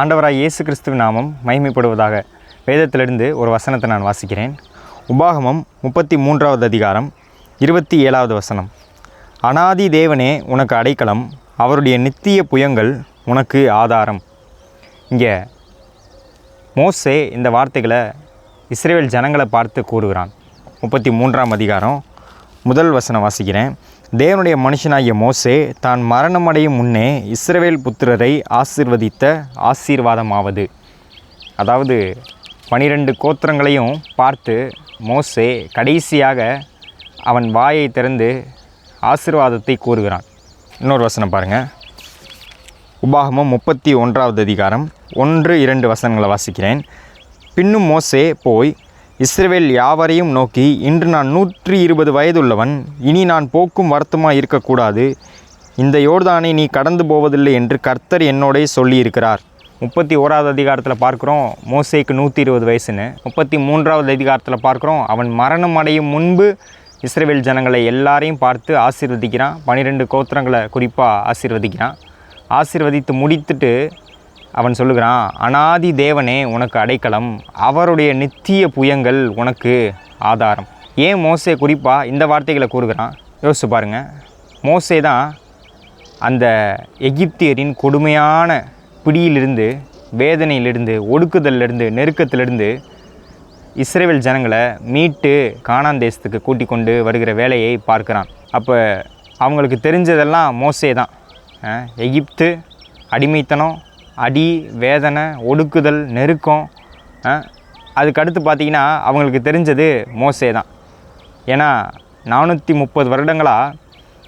ஆண்டவராய் இயேசு கிறிஸ்துவ நாமம் மகிமைப்படுவதாக வேதத்திலிருந்து ஒரு வசனத்தை நான் வாசிக்கிறேன். உபாகமம் முப்பத்தி மூன்றாவது அதிகாரம் இருபத்தி ஏழாவது வசனம். அனாதி தேவனே உனக்கு அடைக்கலம் அவருடைய நித்திய புயங்கள் உனக்கு ஆதாரம். இங்கே மோசே இந்த வார்த்தைகளை இஸ்ரேல் ஜனங்களை பார்த்து கூறுகிறான். முப்பத்தி மூன்றாம் அதிகாரம் முதல் வசனம் வாசிக்கிறேன். தேவனுடைய மனுஷனாகிய மோசே தான் மரணமடையும் முன்னே இஸ்ரவேல் புத்திரரை ஆசிர்வதித்த ஆசீர்வாதமாவது. அதாவது பனிரெண்டு கோத்திரங்களையும் பார்த்து மோசே கடைசியாக அவன் வாயை திறந்து ஆசீர்வாதத்தை கூறுகிறான். இன்னொரு வசனம் பாருங்கள் உபாகமம் முப்பத்தி ஒன்றாவது அதிகாரம் ஒன்று இரண்டு வசனங்களை வாசிக்கிறேன். பின்னும் மோசே போய் இஸ்ரேல் யாவரையும் நோக்கி இன்று நான் நூற்றி இருபது வயதுள்ளவன் இனி நான் போக்கும் வருத்தமாக இருக்கக்கூடாது. இந்த யோர்தானை நீ கடந்து போவதில்லை என்று கர்த்தர் என்னோடே சொல்லியிருக்கிறார். முப்பத்தி ஓராவது அதிகாரத்தில் பார்க்குறோம் மோசைக்கு நூற்றி இருபது வயசுன்னு. முப்பத்தி மூன்றாவது அதிகாரத்தில் பார்க்குறோம் அவன் மரணம் அடையும் முன்பு இஸ்ரேவேல் ஜனங்களை எல்லாரையும் பார்த்து ஆசீர்வதிக்கிறான். பன்னிரெண்டு கோத்திரங்களை குறிப்பாக ஆசீர்வதிக்கிறான். ஆசீர்வதித்து முடித்துட்டு அவன் சொல்லுகிறான் அனாதி தேவனே உனக்கு அடைக்கலம். அவருடைய நித்திய புயங்கள் உனக்கு ஆதாரம். ஏன் மோசே குறிப்பாக இந்த வார்த்தைகளை கூறுகிறான்? யோசிச்சு பாருங்கள் மோசே தான் அந்த எகிப்தியரின் கொடுமையான பிடியிலிருந்து வேதனையிலிருந்து ஒடுக்குதலிலிருந்து நெருக்கத்திலிருந்து இஸ்ரேல் ஜனங்களை மீட்டு காணாந்தேசத்துக்கு கூட்டிக் கொண்டு வருகிற வேலையை பார்க்குறான். அப்போ அவங்களுக்கு தெரிஞ்சதெல்லாம் மோசே தான். எகிப்து அடிமைத்தனம் அடி வேதனை ஒடுக்குதல் நெருக்கம் அதுக்கடுத்து பார்த்திங்கன்னா அவங்களுக்கு தெரிஞ்சது மோசே தான். ஏன்னா நானூற்றி முப்பது வருடங்களாக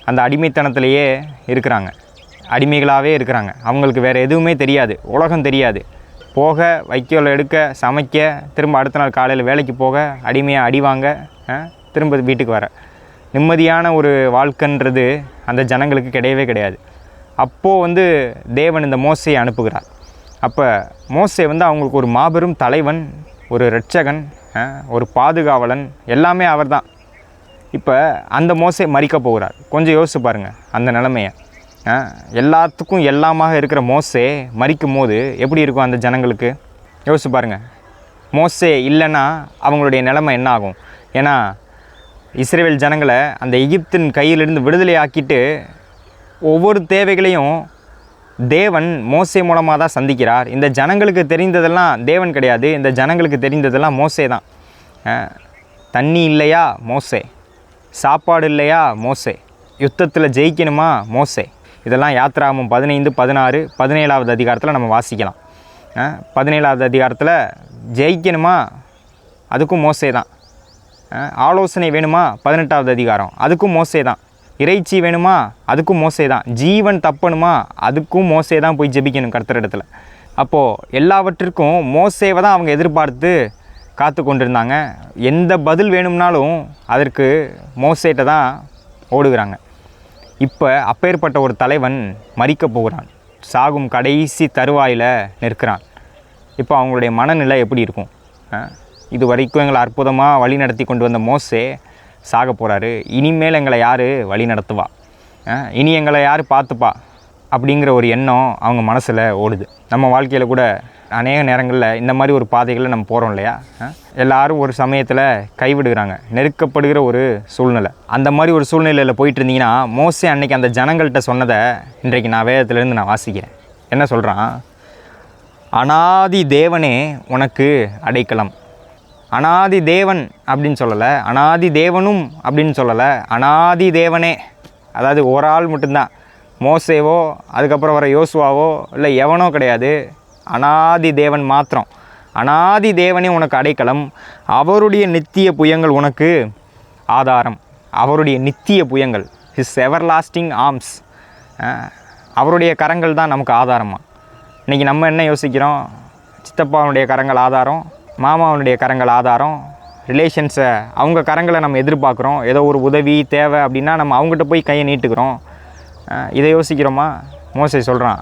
அந்த அடிமைத்தனத்திலேயே இருக்கிறாங்க. அடிமைகளாகவே இருக்கிறாங்க. அவங்களுக்கு வேறு எதுவுமே தெரியாது. உலகம் தெரியாது. போக வைக்கோல் எடுக்க சமைக்க திரும்ப அடுத்த நாள் காலையில் வேலைக்கு போக அடிமையாக அடி வாங்க திரும்ப வீட்டுக்கு வர. நிம்மதியான ஒரு வாழ்க்கைன்றது அந்த ஜனங்களுக்கு கிடையவே கிடையாது. அப்போது வந்து தேவன் இந்த மோசையை அனுப்புகிறார். அப்போ மோசை வந்து அவங்களுக்கு ஒரு மாபெரும் தலைவன் ஒரு ரட்சகன் ஒரு பாதுகாவலன் எல்லாமே அவர்தான். இப்போ அந்த மோசை மறிக்க போகிறார். கொஞ்சம் யோசிச்சு பாருங்கள் அந்த நிலமையை. எல்லாத்துக்கும் எல்லாமாக இருக்கிற மோசே மறிக்கும் போது எப்படி இருக்கும் அந்த ஜனங்களுக்கு? யோசிச்சு பாருங்கள் மோசே இல்லைன்னா அவங்களுடைய நிலைமை என்ன ஆகும்? ஏன்னா இஸ்ரேல் ஜனங்களை அந்த எகிப்தின் கையிலிருந்து விடுதலை ஆக்கிட்டு ஒவ்வொரு தேவைகளையும் தேவன் மோசை மூலமாக தான் சந்திக்கிறார். இந்த ஜனங்களுக்கு தெரிந்ததெல்லாம் தேவன் கிடையாது. இந்த ஜனங்களுக்கு தெரிந்ததெல்லாம் மோசே தான். தண்ணி இல்லையா? மோசே. சாப்பாடு இல்லையா? மோசே. யுத்தத்தில் ஜெயிக்கணுமா? மோசே. இதெல்லாம் யாத்ராமம் பதினைந்து பதினாறு பதினேழாவது அதிகாரத்தில் நம்ம வாசிக்கலாம். பதினேழாவது அதிகாரத்தில் ஜெயிக்கணுமா? அதுக்கும் மோசே தான். ஆலோசனை வேணுமா? பதினெட்டாவது அதிகாரம். அதுக்கும் மோசே தான். இறைச்சி வேணுமா? அதுக்கும் மோசே தான் ஜீவன் தப்பணுமா? அதுக்கும் மோசே தான் போய் ஜெபிக்கணும் கர்த்தரிடத்துல அப்போது எல்லாவற்றிற்கும் மோசேவை தான் அவங்க எதிர்பார்த்து காத்து கொண்டிருந்தாங்க. எந்த பதில் வேணும்னாலும் அதற்கு மோசேட்ட தான் ஓடுகிறாங்க. இப்போ அப்பேற்பட்ட ஒரு தலைவன் மறிக்க போகிறான். சாகும் கடைசி தருவாயில் நிற்கிறான். இப்போ அவங்களுடைய மனநிலை எப்படி இருக்கும்? இது வரைக்கும் எங்களை அற்புதமாக வழி நடத்தி கொண்டு வந்த மோசே சாக போகிறாரு இனிமேல் எங்களை யார் வழி நடத்துவா? இனி எங்களை யார் பார்த்துப்பா? அப்படிங்கிற ஒரு எண்ணம் அவங்க மனசில் ஓடுது. நம்ம வாழ்க்கையில் கூட அநேக நேரங்களில் இந்த மாதிரி ஒரு பாதைகளை நம்ம போகிறோம் இல்லையா? எல்லாரும் ஒரு சமயத்தில் கைவிடுகிறாங்க. நெருக்கப்படுகிற ஒரு சூழ்நிலை. அந்த மாதிரி ஒரு சூழ்நிலையில் போயிட்டு இருந்தீங்கன்னா மோஸ்ட்லி அன்னைக்கு அந்த ஜனங்கள்கிட்ட சொன்னதை இன்றைக்கு நான் வேதத்துலேருந்து நான் வாசிக்கிறேன். என்ன சொல்கிறான் அனாதி தேவனே உனக்கு அடைக்கலம். அனாதி தேவன் அப்படின்னு சொல்லலை. அனாதி தேவனும் அப்படின்னு சொல்லலை. அனாதி தேவனே. அதாவது ஒரு ஆள் மட்டும்தான். மோசேவோ அதுக்கப்புறம் வர யோசுவாவோ இல்லை எவனோ கிடையாது. அனாதி தேவன் மாத்திரம். அனாதி தேவனே உனக்கு அடைக்கலம். அவருடைய நித்திய புயங்கள் உனக்கு ஆதாரம். அவருடைய நித்திய புயங்கள். ஹிஸ் எவர் லாஸ்டிங் ஆர்ம்ஸ் அவருடைய கரங்கள் தான் நமக்கு ஆதாரமாக இன்றைக்கி நம்ம என்ன யோசிக்கிறோம்? சித்தப்பாவுடைய கரங்கள் ஆதாரம். மாமாவனுடைய கரங்கள் ஆதாரம் ரிலேஷன்ஸை அவங்க கரங்களை நம்ம எதிர்பார்க்குறோம். ஏதோ ஒரு உதவி தேவை அப்படின்னா நம்ம அவங்ககிட்ட போய் கையை நீட்டுக்கிறோம். இதை யோசிக்கிறோமா? மோசை சொல்கிறான்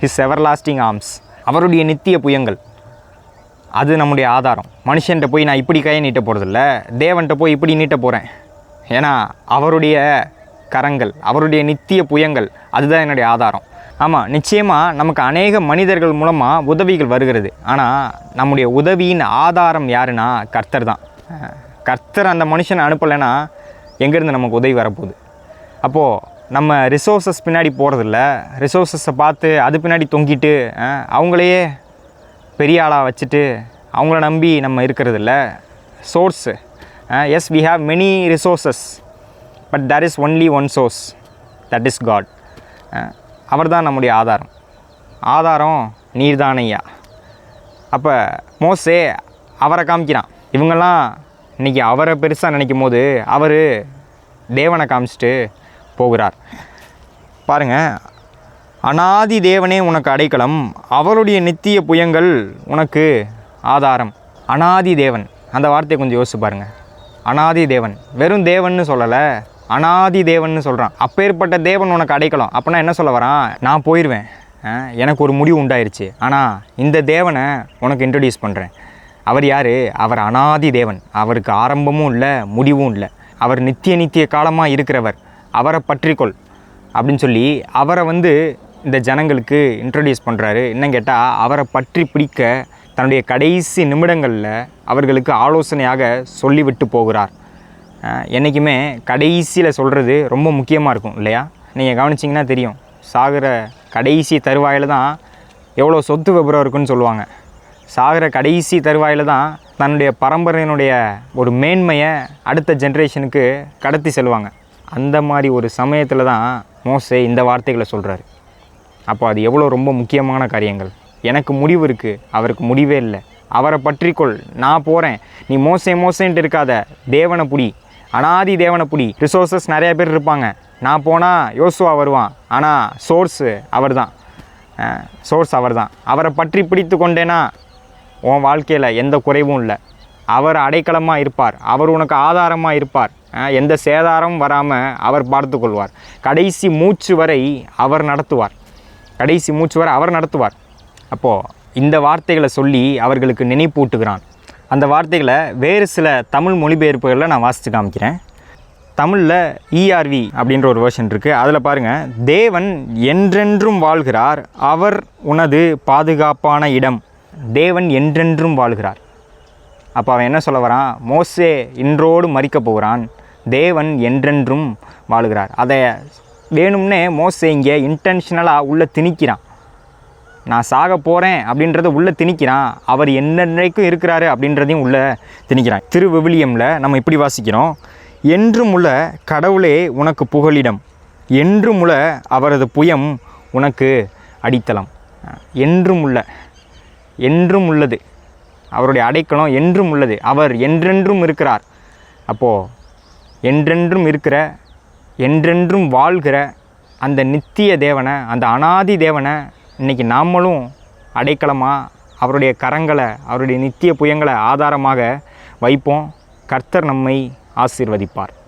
ஹிஸ் எவர் லாஸ்டிங் ஆர்ம்ஸ் அவருடைய நித்திய புயங்கள் அது நம்முடைய ஆதாரம். மனுஷன்ட்ட போய் நான் இப்படி கையை நீட்ட போகிறதில்ல தேவன்கிட்ட போய் இப்படி நீட்ட போகிறேன் ஏன்னா அவருடைய கரங்கள் அவருடைய நித்திய புயங்கள் அதுதான் என்னுடைய ஆதாரம். ஆமாம் நிச்சயமாக நமக்கு அநேக மனிதர்கள் மூலமாக உதவிகள் வருகிறது. ஆனால் நம்முடைய உதவியின் ஆதாரம் யாருன்னா கர்த்தர் தான். கர்த்தர் அந்த மனுஷனை அனுப்பலைன்னா எங்கேருந்து நமக்கு உதவி வரப்போகுது? அப்போது நம்ம ரிசோர்ஸஸ் பின்னாடி போகிறதில்ல ரிசோர்ஸஸை பார்த்து அது பின்னாடி தொங்கிட்டு அவங்களையே பெரிய ஆளாக வச்சுட்டு அவங்கள நம்பி நம்ம இருக்கிறதில்ல. Source as we have many resources but there is only one source that is God அவர் தான் நம்முடைய ஆதாரம். ஆதாரம் நீர்தானையா அப்போ மோஸ்டே அவரை காமிக்கிறான். இவங்கெல்லாம் இன்றைக்கி அவரை பெருசாக நினைக்கும் போது அவர் தேவனை காமிச்சிட்டு போகிறார். பாருங்கள் அனாதி தேவனே உனக்கு அடைக்கலம் அவருடைய நித்திய புயங்கள் உனக்கு ஆதாரம். அனாதி தேவன். அந்த வார்த்தையை கொஞ்சம் யோசிச்சு பாருங்கள் அனாதி தேவன். வெறும் தேவன்னு சொல்லலை அனாதி தேவன் சொல்கிறான் அப்பேற்பட்ட தேவன் உனக்கு அடைக்கலம். அப்படின்னா என்ன சொல்ல வரான்? நான் போயிடுவேன் எனக்கு ஒரு முடிவு உண்டாயிருச்சு. ஆனால் இந்த தேவனை உனக்கு இன்ட்ரடியூஸ் பண்ணுறேன் அவர் யார்? அவர் அனாதி தேவன். அவருக்கு ஆரம்பமும் இல்லை முடிவும் இல்லை. அவர் நித்திய நித்திய காலமாக இருக்கிறவர். அவரை பற்றிக்கொள். அப்படின்னு சொல்லி அவரை வந்து இந்த ஜனங்களுக்கு இன்ட்ரடியூஸ் பண்ணுறாரு என்னன்னு கேட்டால் அவரை பற்றி பிடிக்க தன்னுடைய கடைசி நிமிடங்களில் அவர்களுக்கு ஆலோசனையாக சொல்லிவிட்டு போகிறார். என்றைக்குமே கடைசியில் சொல்கிறது ரொம்ப முக்கியமாக இருக்கும் இல்லையா? நீங்கள் கவனிச்சிங்கன்னா தெரியும். சாகிற கடைசி தருவாயில் தான் எவ்வளோ சொத்து விபரம் இருக்குன்னு சொல்லுவாங்க. சாகிற கடைசி தருவாயில் தான் தன்னுடைய பரம்பரையினுடைய ஒரு மேன்மையை அடுத்த ஜென்ரேஷனுக்கு கடத்தி செல்வாங்க அந்த மாதிரி ஒரு சமயத்தில் தான் மோசே இந்த வார்த்தைகளை சொல்கிறாரு அப்போ அது எவ்வளோ ரொம்ப முக்கியமான காரியங்கள். எனக்கு முடிவு இருக்குது அவருக்கு முடிவே இல்லை. அவரை பற்றிக்கொள் நான் போகிறேன் நீ மோசே மோசேன்ட்டு இருக்காத தேவனை புடி. அனாதி தேவனப்புடி ரிசோர்ஸஸ் நிறைய பேர் இருப்பாங்க. நான் போனால் யோசுவா வருவான். ஆனால் சோர்ஸு அவர் தான் சோர்ஸ் அவர் தான் அவரை பற்றி பிடித்து கொண்டேனா? உன் வாழ்க்கையில் எந்த குறைவும் இல்லை. அவர் அடைக்கலமாக இருப்பார். அவர் உனக்கு ஆதாரமாக இருப்பார். எந்த சேதாரமும் வராமல் அவர் பார்த்துக்கொள்வார் கடைசி மூச்சு வரை அவர் நடத்துவார். கடைசி மூச்சு வரை அவர் நடத்துவார். அப்போது இந்த வார்த்தைகளை சொல்லி அவர்களுக்கு நினைப்பூட்டுகிறான். அந்த வார்த்தைகளை வேறு சில தமிழ் மொழிபெயர்ப்புகளில் நான் வாசித்து காமிக்கிறேன். தமிழில் இஆர்வி அப்படின்ற ஒரு வேர்ஷன் இருக்குது அதில் பாருங்கள் தேவன் என்றென்றும் வாழ்கிறார் அவர் உனது பாதுகாப்பான இடம். தேவன் என்றென்றும் வாழ்கிறார். அப்போ அவன் என்ன சொல்ல வரான்? மோசே இன்றோடு மறிக்க போகிறான். தேவன் என்றென்றும் வாழுகிறார். அதை வேணும்னே மோசே இங்கே இன்டென்ஷனலாக உள்ளே திணிக்கிறான். நான் சாக போகிறேன் அப்படின்றத உள்ளே திணிக்கிறான். அவர் என்னென்னைக்கும் இருக்கிறாரு அப்படின்றதையும் உள்ளே திணிக்கிறான். திருவிவிலியமில் நம்ம இப்படி வாசிக்கிறோம். என்றும் உள்ள கடவுளே உனக்கு புகலிடம். என்றும் உள்ள அவரது புயம் உனக்கு அடித்தளம். என்றும் உள்ள என்றும் உள்ளது. அவருடைய அடைக்கலம் என்றும் உள்ளது. அவர் என்றென்றும் இருக்கிறார். அப்போது என்றென்றும் இருக்கிற என்றென்றும் வாழ்கிற அந்த நித்திய தேவனை அந்த அனாதி தேவனை இன்றைக்கி நாமளும் அடைக்கலமாக அவருடைய கரங்களை அவருடைய நித்திய புயங்களை ஆதாரமாக வைப்போம். கர்த்தர் நம்மை ஆசீர்வதிப்பார்.